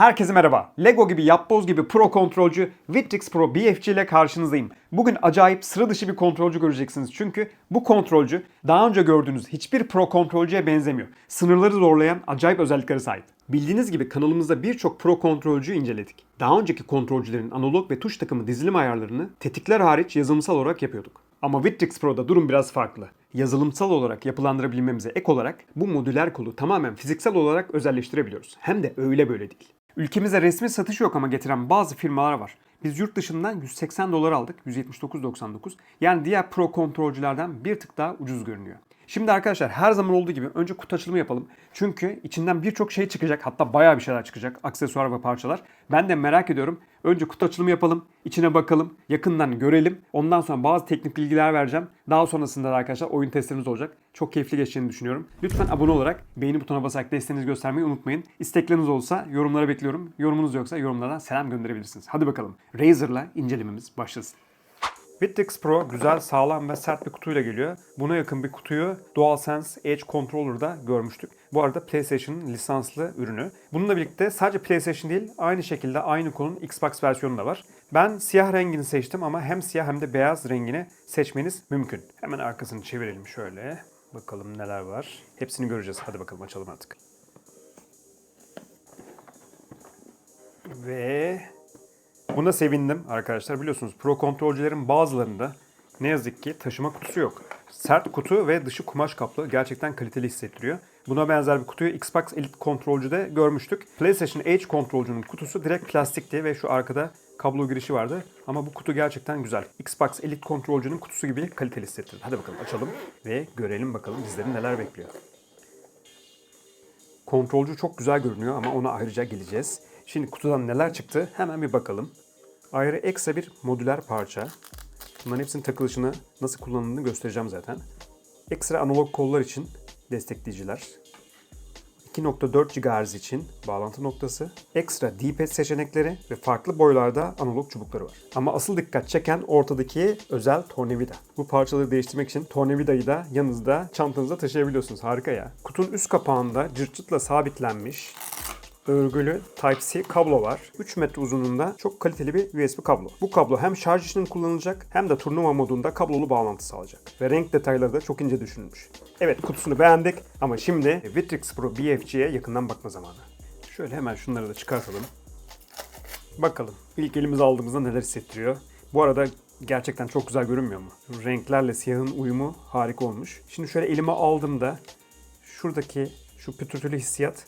Herkese merhaba. Lego gibi yapboz gibi pro kontrolcü Victrix Pro BFG ile karşınızdayım. Bugün acayip sıra dışı bir kontrolcü göreceksiniz. Çünkü bu kontrolcü daha önce gördüğünüz hiçbir pro kontrolcüye benzemiyor. Sınırları zorlayan acayip özelliklere sahip. Bildiğiniz gibi kanalımızda birçok pro kontrolcüyü inceledik. Daha önceki kontrolcülerin analog ve tuş takımı dizilim ayarlarını tetikler hariç yazılımsal olarak yapıyorduk. Ama Victrix Pro'da durum biraz farklı. Yazılımsal olarak yapılandırabilmemize ek olarak bu modüler kolu tamamen fiziksel olarak özelleştirebiliyoruz. Hem de öyle böyle değil. Ülkemize resmi satış yok ama getiren bazı firmalar var. Biz yurt dışından 180 dolar aldık, 179.99. Yani diğer pro kontrolcülerden bir tık daha ucuz görünüyor. Şimdi arkadaşlar her zaman olduğu gibi önce kutu açılımı yapalım. Çünkü içinden birçok şey çıkacak. Hatta bayağı bir şeyler çıkacak. Aksesuar ve parçalar. Ben de merak ediyorum. Önce kutu açılımı yapalım. içine bakalım. Yakından görelim. Ondan sonra bazı teknik bilgiler vereceğim. Daha sonrasında da arkadaşlar oyun testlerimiz olacak. Çok keyifli geçeceğini düşünüyorum. Lütfen abone olarak beğeni butonuna basarak desteğinizi göstermeyi unutmayın. İstekleriniz olsa yorumlara bekliyorum. Yorumunuz yoksa yorumlardan selam gönderebilirsiniz. Hadi bakalım. Razer'la incelememiz başlasın. Victrix Pro güzel, sağlam ve sert bir kutuyla geliyor. Buna yakın bir kutuyu DualSense Edge Controller'da görmüştük. Bu arada PlayStation'ın lisanslı ürünü. Bununla birlikte sadece PlayStation değil, aynı şekilde aynı konunun Xbox versiyonu da var. Ben siyah rengini seçtim ama hem siyah hem de beyaz rengini seçmeniz mümkün. Hemen arkasını çevirelim şöyle. Bakalım neler var. Hepsini göreceğiz. Hadi bakalım açalım artık. Ve Buna sevindim arkadaşlar. Biliyorsunuz pro kontrolcülerin bazılarında ne yazık ki taşıma kutusu yok. Sert kutu ve dışı kumaş kaplı gerçekten kaliteli hissettiriyor. Buna benzer bir kutuyu Xbox Elite kontrolcüde görmüştük. PlayStation Edge kontrolcünün kutusu direkt plastikti ve şu arkada kablo girişi vardı. Ama bu kutu gerçekten güzel. Xbox Elite kontrolcünün kutusu gibi kaliteli hissettirdi. Hadi bakalım açalım ve görelim bakalım bizleri neler bekliyor. Kontrolcü çok güzel görünüyor ama ona ayrıca geleceğiz. Şimdi kutudan neler çıktı hemen bir bakalım. Ayrı ekstra bir modüler parça. Bunların hepsinin takılışını nasıl kullanıldığını göstereceğim zaten. Ekstra analog kollar için destekleyiciler. 2.4 GHz için bağlantı noktası, ekstra D-pad seçenekleri ve farklı boylarda analog çubukları var. Ama asıl dikkat çeken ortadaki özel tornavida. Bu parçaları değiştirmek için tornavidayı da yanınızda çantanızda taşıyabiliyorsunuz. Harika ya. Kutunun üst kapağında cırt cırtla sabitlenmiş örgülü Type-C kablo var. 3 metre uzunluğunda çok kaliteli bir USB kablo. Bu kablo hem şarj için kullanılacak hem de turnuva modunda kablolu bağlantı sağlayacak. Ve renk detayları da çok ince düşünülmüş. Evet kutusunu beğendik ama şimdi Victrix Pro BFG'ye yakından bakma zamanı. Şöyle hemen şunları da çıkartalım. Bakalım ilk elimize aldığımızda neler hissettiriyor. Bu arada gerçekten çok güzel görünmüyor mu? Renklerle siyahın uyumu harika olmuş. Şimdi şöyle elime aldığımda şuradaki şu pütürtülü hissiyat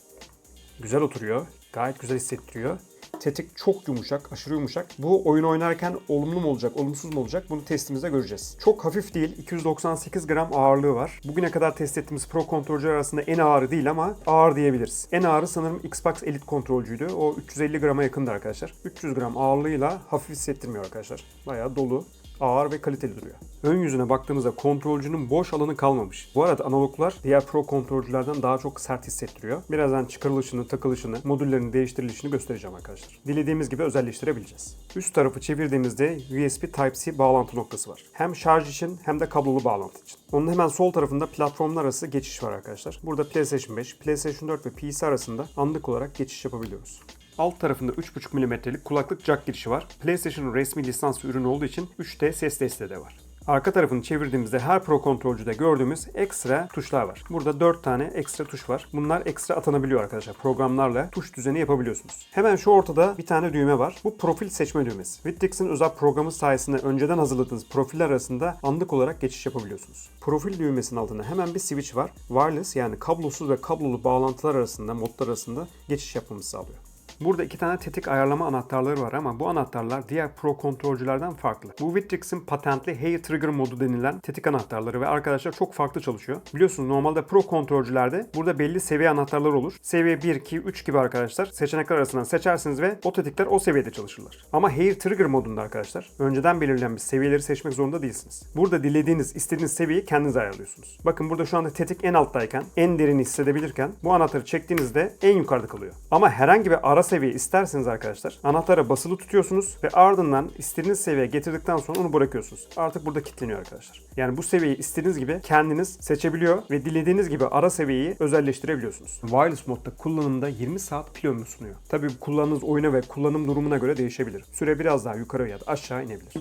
güzel oturuyor. Gayet güzel hissettiriyor. Tetik çok yumuşak, aşırı yumuşak. Bu oyun oynarken olumlu mu olacak, olumsuz mu olacak bunu testimizde göreceğiz. Çok hafif değil, 298 gram ağırlığı var. Bugüne kadar test ettiğimiz pro kontrolcüler arasında en ağırı değil ama ağır diyebiliriz. En ağırı sanırım Xbox Elite kontrolcüydü. O 350 grama yakındı arkadaşlar. 300 gram ağırlığıyla hafif hissettirmiyor arkadaşlar. Bayağı dolu, ağır ve kaliteli duruyor. Ön yüzüne baktığımızda kontrolcünün boş alanı kalmamış. Bu arada analoglar diğer pro kontrolcülerden daha çok sert hissettiriyor. Birazdan çıkarılışını, takılışını, modüllerinin değiştirilişini göstereceğim arkadaşlar. Dilediğimiz gibi özelleştirebileceğiz. Üst tarafı çevirdiğimizde USB Type-C bağlantı noktası var. Hem şarj için hem de kablolu bağlantı için. Onun hemen sol tarafında platformlar arası geçiş var arkadaşlar. Burada PlayStation 5, PlayStation 4 ve PC arasında anlık olarak geçiş yapabiliyoruz. Alt tarafında 3.5 mm'lik kulaklık jack girişi var. PlayStation'ın resmi lisanslı ürünü olduğu için 3D ses desteği de var. Arka tarafını çevirdiğimizde her Pro kontrolcüde gördüğümüz ekstra tuşlar var. Burada 4 tane ekstra tuş var. Bunlar ekstra atanabiliyor arkadaşlar. Programlarla tuş düzeni yapabiliyorsunuz. Hemen şu ortada bir tane düğme var. Bu profil seçme düğmesi. Victrix'in özel programı sayesinde önceden hazırladığınız profiller arasında anlık olarak geçiş yapabiliyorsunuz. Profil düğmesinin altında hemen bir switch var. Wireless yani kablosuz ve kablolu bağlantılar arasında, modlar arasında geçiş yapmamızı sağlıyor. Burada iki tane tetik ayarlama anahtarları var ama bu anahtarlar diğer pro kontrolcülerden farklı. Bu Victrix'in patentli Hair Trigger modu denilen tetik anahtarları ve arkadaşlar çok farklı çalışıyor. Biliyorsunuz normalde pro kontrolcülerde burada belli seviye anahtarlar olur. Seviye 1, 2, 3 gibi arkadaşlar seçenekler arasından seçersiniz ve o tetikler o seviyede çalışırlar. Ama Hair Trigger modunda arkadaşlar önceden belirlenmiş seviyeleri seçmek zorunda değilsiniz. Burada dilediğiniz, istediğiniz seviyeyi kendiniz ayarlıyorsunuz. Bakın burada şu anda tetik en alttayken, en derini hissedebilirken bu anahtarı çektiğinizde en yukarıda kalıyor. Ama herhangi bir ara seviye isterseniz arkadaşlar anahtara basılı tutuyorsunuz ve ardından istediğiniz seviyeye getirdikten sonra onu bırakıyorsunuz. Artık burada kilitleniyor arkadaşlar. Yani bu seviyeyi istediğiniz gibi kendiniz seçebiliyor ve dilediğiniz gibi ara seviyeyi özelleştirebiliyorsunuz. Wireless modda kullanımda 20 saat pil ömrü sunuyor. Tabii kullandığınız oyuna ve kullanım durumuna göre değişebilir. Süre biraz daha yukarı ya da aşağı inebilir.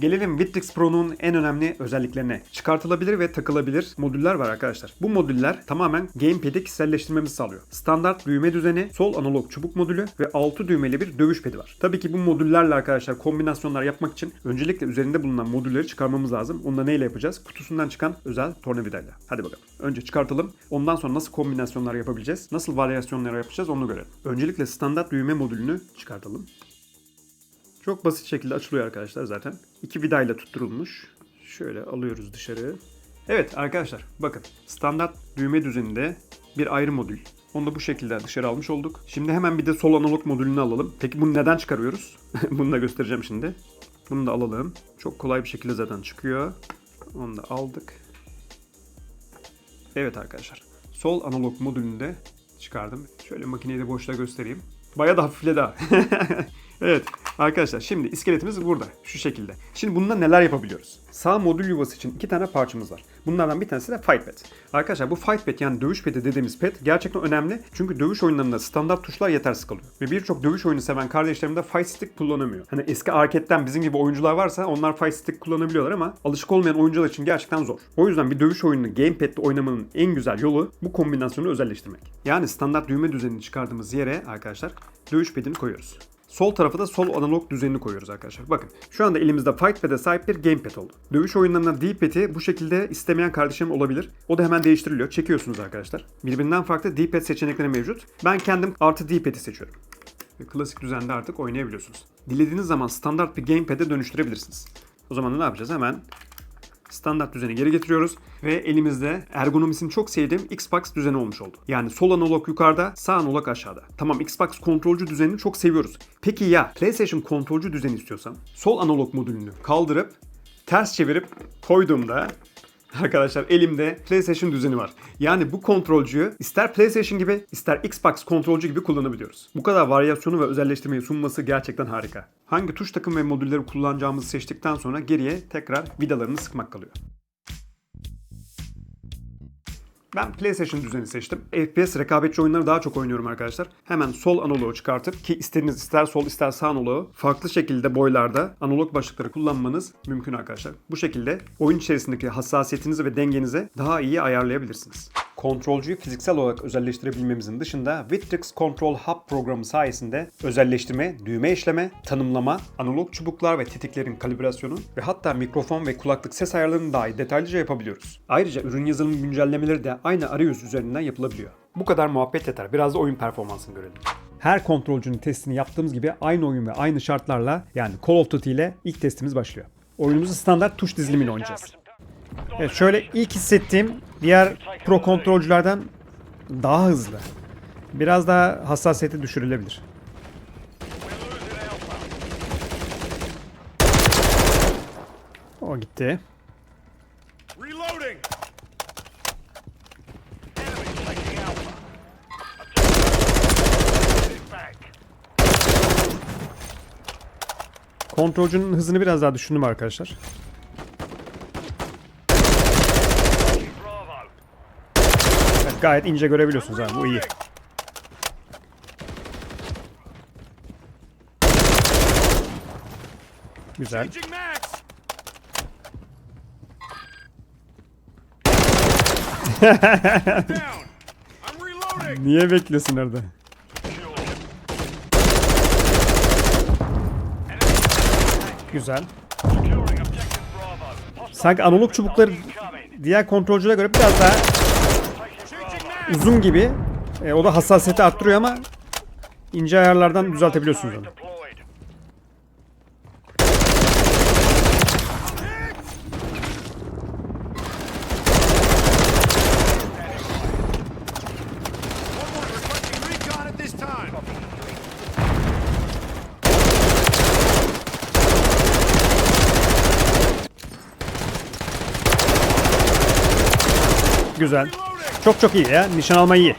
Gelelim Vitrix Pro'nun en önemli özelliklerine. Çıkartılabilir ve takılabilir modüller var arkadaşlar. Bu modüller tamamen gamepad'i kişiselleştirmemizi sağlıyor. Standart düğme düzeni, sol analog çubuk modülü ve 6 düğmeli bir dövüş pedi var. Tabii ki bu modüllerle arkadaşlar kombinasyonlar yapmak için öncelikle üzerinde bulunan modülleri çıkarmamız lazım. Onu da neyle yapacağız? Kutusundan çıkan özel tornavidayla. Hadi bakalım. Önce çıkartalım. Ondan sonra nasıl kombinasyonlar yapabileceğiz? Nasıl varyasyonlar yapacağız onu görelim. Öncelikle standart düğme modülünü çıkartalım. Çok basit şekilde açılıyor arkadaşlar zaten. İki vidayla tutturulmuş. Şöyle alıyoruz dışarı. Evet arkadaşlar bakın standart düğme düzeninde bir ayrı modül. Onu da bu şekilde dışarı almış olduk. Şimdi hemen bir de sol analog modülünü alalım. Peki bunu neden çıkarıyoruz? bunu da göstereceğim şimdi. Bunu da alalım. Çok kolay bir şekilde zaten çıkıyor. Onu da aldık. Evet arkadaşlar. Sol analog modülünü de çıkardım. Şöyle makineyi de boşta göstereyim. Bayağı da hafifledi ha. evet arkadaşlar şimdi iskeletimiz burada. Şu şekilde. Şimdi bunda neler yapabiliyoruz? Sağ modül yuvası için iki tane parçamız var. Bunlardan bir tanesi de fight pad. Arkadaşlar bu fight pad yani dövüş pedi dediğimiz pad gerçekten önemli. Çünkü dövüş oyunlarında standart tuşlar yetersiz kalıyor. Ve birçok dövüş oyunu seven kardeşlerim de fight stick kullanamıyor. Hani eski arcade'den bizim gibi oyuncular varsa onlar fight stick kullanabiliyorlar ama alışık olmayan oyuncular için gerçekten zor. O yüzden bir dövüş oyununu gamepad'de oynamanın en güzel yolu bu kombinasyonu özelleştirmek. Yani standart düğme düzenini çıkardığımız yere arkadaşlar dövüş pedini koyuyoruz. Sol tarafa da sol analog düzenini koyuyoruz arkadaşlar. Bakın şu anda elimizde Fight Pad'e sahip bir Gamepad oldu. Dövüş oyunlarında D-Pad'i bu şekilde istemeyen kardeşim olabilir. O da hemen değiştiriliyor. Çekiyorsunuz arkadaşlar. Birbirinden farklı D-Pad seçenekleri mevcut. Ben kendim artı D-Pad'i seçiyorum. Ve klasik düzende artık oynayabiliyorsunuz. Dilediğiniz zaman standart bir Gamepad'e dönüştürebilirsiniz. O zaman ne yapacağız? Hemen standart düzeni geri getiriyoruz ve elimizde ergonomisini çok sevdiğim Xbox düzeni olmuş oldu. Yani sol analog yukarıda, sağ analog aşağıda. Tamam Xbox kontrolcü düzenini çok seviyoruz. Peki ya PlayStation kontrolcü düzeni istiyorsam sol analog modülünü kaldırıp ters çevirip koyduğumda Arkadaşlar elimde PlayStation düzeni var. Yani bu kontrolcüyü ister PlayStation gibi ister Xbox kontrolcü gibi kullanabiliyoruz. Bu kadar varyasyonu ve özelleştirmeyi sunması gerçekten harika. Hangi tuş takım ve modülleri kullanacağımızı seçtikten sonra geriye tekrar vidalarını sıkmak kalıyor. Ben PlayStation düzeni seçtim. FPS rekabetçi oyunları daha çok oynuyorum arkadaşlar. Hemen sol analogu çıkartıp ki istediğiniz ister sol ister sağ analogu farklı şekilde boylarda analog başlıkları kullanmanız mümkün arkadaşlar. Bu şekilde oyun içerisindeki hassasiyetinizi ve dengenizi daha iyi ayarlayabilirsiniz. Kontrolcüyü fiziksel olarak özelleştirebilmemizin dışında Vitrix Control Hub programı sayesinde özelleştirme, düğme işleme, tanımlama, analog çubuklar ve tetiklerin kalibrasyonu ve hatta mikrofon ve kulaklık ses ayarlarını dahi detaylıca yapabiliyoruz. Ayrıca ürün yazılım güncellemeleri de aynı arayüz üzerinden yapılabiliyor. Bu kadar muhabbet yeter. Biraz da oyun performansını görelim. Her kontrolcünün testini yaptığımız gibi aynı oyun ve aynı şartlarla yani Call of Duty ile ilk testimiz başlıyor. Oyunumuzu standart tuş dizilimiyle oynayacağız. Evet şöyle ilk hissettiğim diğer pro kontrolcülerden daha hızlı. Biraz daha hassasiyeti düşürülebilir. O gitti. Kontrolcünün hızını biraz daha düşürdüm arkadaşlar. Bravo. Evet, gayet ince görebiliyorsunuz abi bu iyi. Güzel. Niye bekliyorsun orada? Güzel. Sanki analog çubukları diğer kontrolcülere göre biraz daha. Uzun gibi. E, o da hassasiyeti arttırıyor ama ince ayarlardan düzeltebiliyorsunuz onu. Güzel. Çok çok iyi ya. Nişan alma iyi.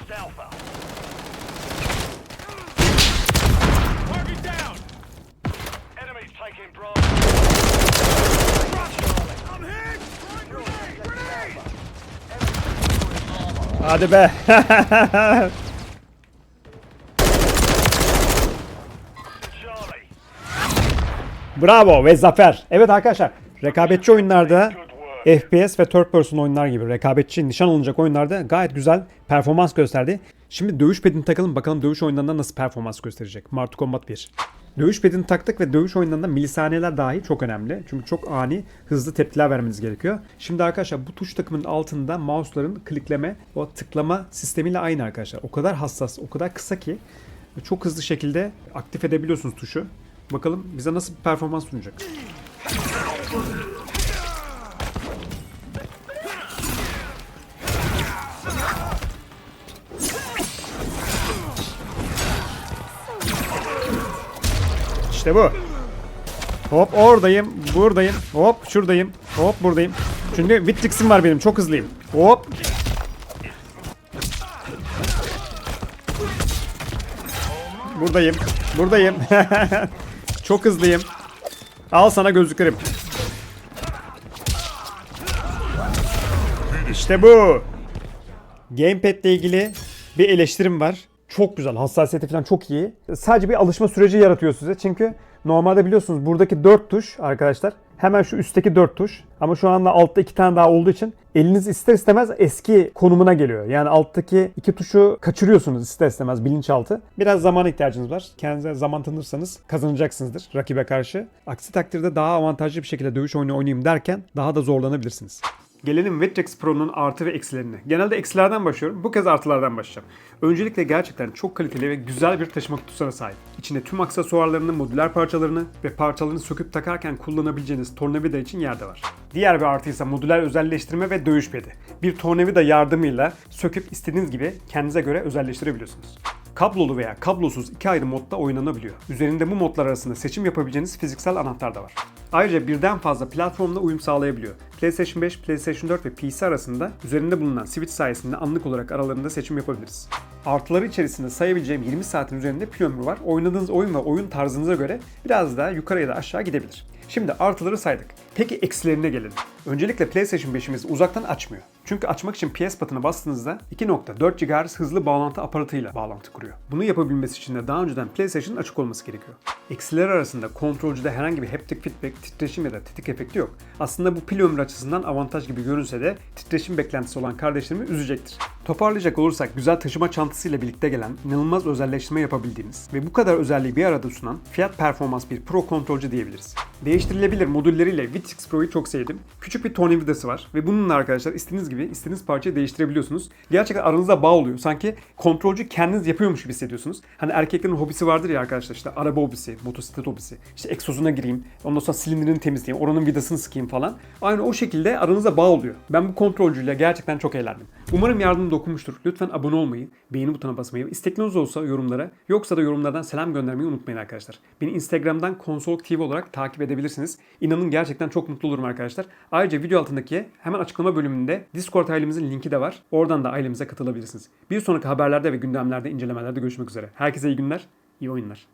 Hadi be. Bravo ve zafer. Evet arkadaşlar rekabetçi oyunlarda FPS ve third person oyunlar gibi rekabetçi nişan alınacak oyunlarda gayet güzel performans gösterdi. Şimdi dövüş pedini takalım bakalım dövüş oyunlarında nasıl performans gösterecek. Mortal Kombat 1. Dövüş pedini taktık ve dövüş oyunlarında milisaniyeler dahi çok önemli. Çünkü çok ani, hızlı tepkiler vermeniz gerekiyor. Şimdi arkadaşlar bu tuş takımının altında mouse'ların klikleme, o tıklama sistemiyle aynı arkadaşlar. O kadar hassas, o kadar kısa ki çok hızlı şekilde aktif edebiliyorsunuz tuşu. Bakalım bize nasıl bir performans sunacak. İşte bu. Hop oradayım, buradayım, hop şuradayım, hop buradayım. Çünkü Witrix'im var benim, çok hızlıyım. Hop. Buradayım, buradayım. çok hızlıyım. Al sana gözlüklerim. İşte bu. Gamepad ile ilgili bir eleştirim var. Çok güzel. Hassasiyeti falan çok iyi. Sadece bir alışma süreci yaratıyor size. Çünkü normalde biliyorsunuz buradaki 4 tuş arkadaşlar. Hemen şu üstteki 4 tuş. Ama şu anda altta 2 tane daha olduğu için eliniz ister istemez eski konumuna geliyor. Yani alttaki iki tuşu kaçırıyorsunuz ister istemez bilinçaltı. Biraz zaman ihtiyacınız var. Kendinize zaman tanırsanız kazanacaksınızdır rakibe karşı. Aksi takdirde daha avantajlı bir şekilde dövüş oyunu oynayayım derken daha da zorlanabilirsiniz. Gelelim Vectrex Pro'nun artı ve eksilerine. Genelde eksilerden başlıyorum. Bu kez artılardan başlayacağım. Öncelikle gerçekten çok kaliteli ve güzel bir taşıma kutusuna sahip. İçinde tüm aksesuarlarını, modüler parçalarını ve parçalarını söküp takarken kullanabileceğiniz tornavida için yerde var. Diğer bir artı ise modüler özelleştirme ve dövüş pedi. Bir tornavida yardımıyla söküp istediğiniz gibi kendinize göre özelleştirebiliyorsunuz. Kablolu veya kablosuz iki ayrı modda oynanabiliyor. Üzerinde bu modlar arasında seçim yapabileceğiniz fiziksel anahtar da var. Ayrıca birden fazla platformla uyum sağlayabiliyor. PlayStation 5, PlayStation 4 ve PC arasında üzerinde bulunan switch sayesinde anlık olarak aralarında seçim yapabiliriz. Artıları içerisinde sayabileceğim 20 saatin üzerinde pil ömrü var. Oynadığınız oyun ve oyun tarzınıza göre biraz daha yukarı ya da aşağı gidebilir. Şimdi artıları saydık. Peki eksilerine gelelim. Öncelikle PlayStation 5'imiz uzaktan açmıyor. Çünkü açmak için PS button'a bastığınızda 2.4 GHz hızlı bağlantı aparatıyla bağlantı kuruyor. Bunu yapabilmesi için de daha önceden PlayStation'ın açık olması gerekiyor. Eksiler arasında kontrolcüde herhangi bir haptic feedback, titreşim ya da tetik efekti yok. Aslında bu pil ömrü açısından avantaj gibi görünse de titreşim beklentisi olan kardeşlerimi üzecektir. Toparlayacak olursak güzel taşıma çantasıyla birlikte gelen inanılmaz özelleştirme yapabildiğimiz ve bu kadar özelliği bir arada sunan fiyat performans bir pro kontrolcü diyebiliriz. Değiştirilebilir modülleriyle Vitix Pro'yu çok sevdim. Küçük bir tornavidası var ve bununla arkadaşlar istediğiniz gibi istediğiniz parçayı değiştirebiliyorsunuz. Gerçekten aranızda bağ oluyor. Sanki kontrolcü kendiniz yapıyormuş gibi hissediyorsunuz. Hani erkeklerin hobisi vardır ya arkadaşlar işte araba hobisi, motosiklet hobisi. İşte egzozuna gireyim, ondan sonra silindirini temizleyeyim, oranın vidasını sıkayım falan. Aynı o şekilde aranızda bağ oluyor. Ben bu kontrolcüyle gerçekten çok eğlendim. Umarım yardım dokunmuştur. Lütfen abone olmayı, beğeni butonuna basmayı, istekleriniz olsa yorumlara, yoksa da yorumlardan selam göndermeyi unutmayın arkadaşlar. Beni Instagram'dan Konsol TV olarak takip edebilirsiniz. İnanın gerçekten çok mutlu olurum arkadaşlar. Ayrıca video altındaki hemen açıklama bölümünde Discord ailemizin linki de var. Oradan da ailemize katılabilirsiniz. Bir sonraki haberlerde ve gündemlerde, incelemelerde görüşmek üzere. Herkese iyi günler, iyi oyunlar.